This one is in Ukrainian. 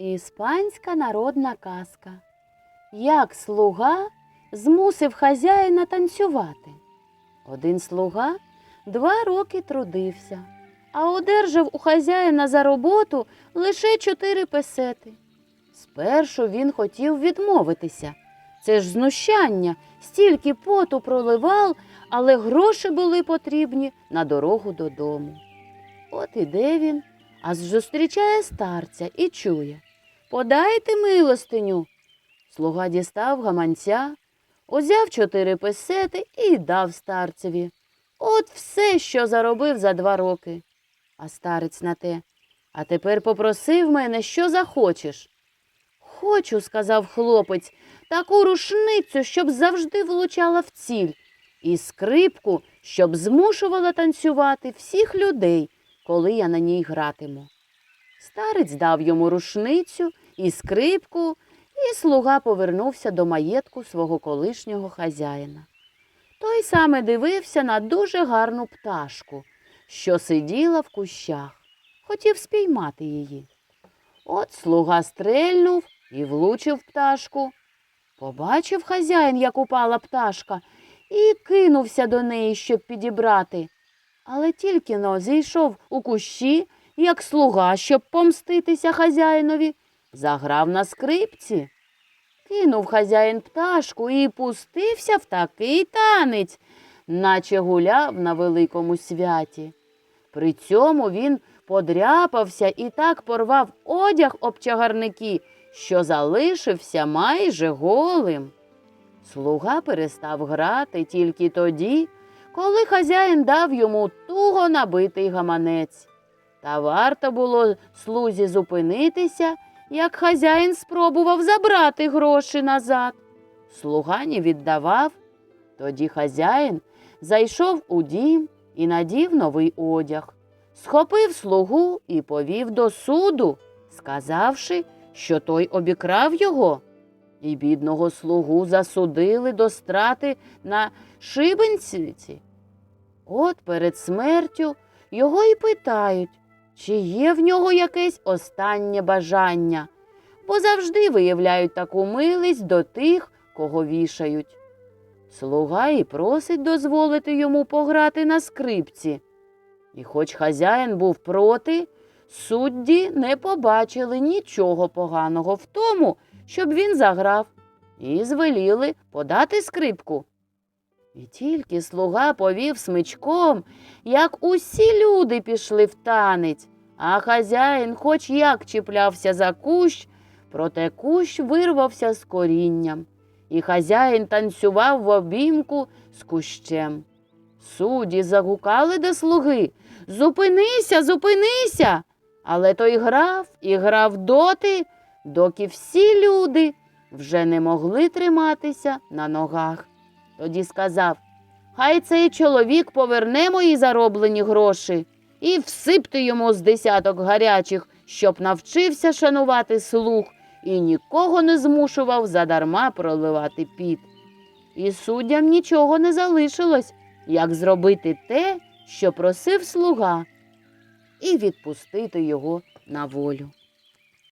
Іспанська народна казка. Як слуга змусив хазяїна танцювати. Один слуга два роки трудився, а одержав у хазяїна за роботу лише чотири песети. Спершу він хотів відмовитися. Це ж знущання, стільки поту проливав, але гроші були потрібні на дорогу додому. От іде він, аж зустрічає старця і чує. Подайте милостиню. Слуга дістав гаманця, узяв чотири песети і дав старцеві. От все, що заробив за два роки. А старець на те. А тепер попроси в мене, що захочеш. Хочу, сказав хлопець, таку рушницю, щоб завжди влучала в ціль, і скрипку, щоб змушувала танцювати всіх людей, коли я на ній гратиму. Старець дав йому рушницю і скрипку, і слуга повернувся до маєтку свого колишнього хазяїна. Той саме дивився на дуже гарну пташку, що сиділа в кущах, хотів спіймати її. От слуга стрельнув і влучив пташку. Побачив хазяїн, як упала пташка, і кинувся до неї, щоб підібрати. Але тільки но зійшов у кущі, як слуга, щоб помститися хазяїнові, заграв на скрипці. Кинув хазяїн пташку і пустився в такий танець, наче гуляв на великому святі. При цьому він подряпався і так порвав одяг об чагарники, що залишився майже голим. Слуга перестав грати тільки тоді, коли хазяїн дав йому туго набитий гаманець. Та варто було слузі зупинитися, як хазяїн спробував забрати гроші назад. Слуга не віддавав. Тоді хазяїн зайшов у дім і надів новий одяг, схопив слугу і повів до суду, сказавши, що той обікрав його. І бідного слугу засудили до страти на шибенці. От перед смертю його і питають, чи є в нього якесь останнє бажання, бо завжди виявляють таку милість до тих, кого вішають. Слуга і просить дозволити йому пограти на скрипці. І хоч хазяїн був проти, судді не побачили нічого поганого в тому, щоб він заграв, і звеліли подати скрипку. І тільки слуга повів смичком, як усі люди пішли в танець, а хазяїн хоч як чіплявся за кущ, проте кущ вирвався з корінням, і хазяїн танцював в обіймку з кущем. Судді загукали до слуги Зупинися, зупинися. Але той грав і грав доти, доки всі люди вже не могли триматися на ногах. Тоді сказав Хай цей чоловік поверне мої зароблені гроші і всипте йому з десяток гарячих, щоб навчився шанувати слух і нікого не змушував задарма проливати піт. І суддям нічого не залишилось, як зробити те, що просив слуга, і відпустити його на волю.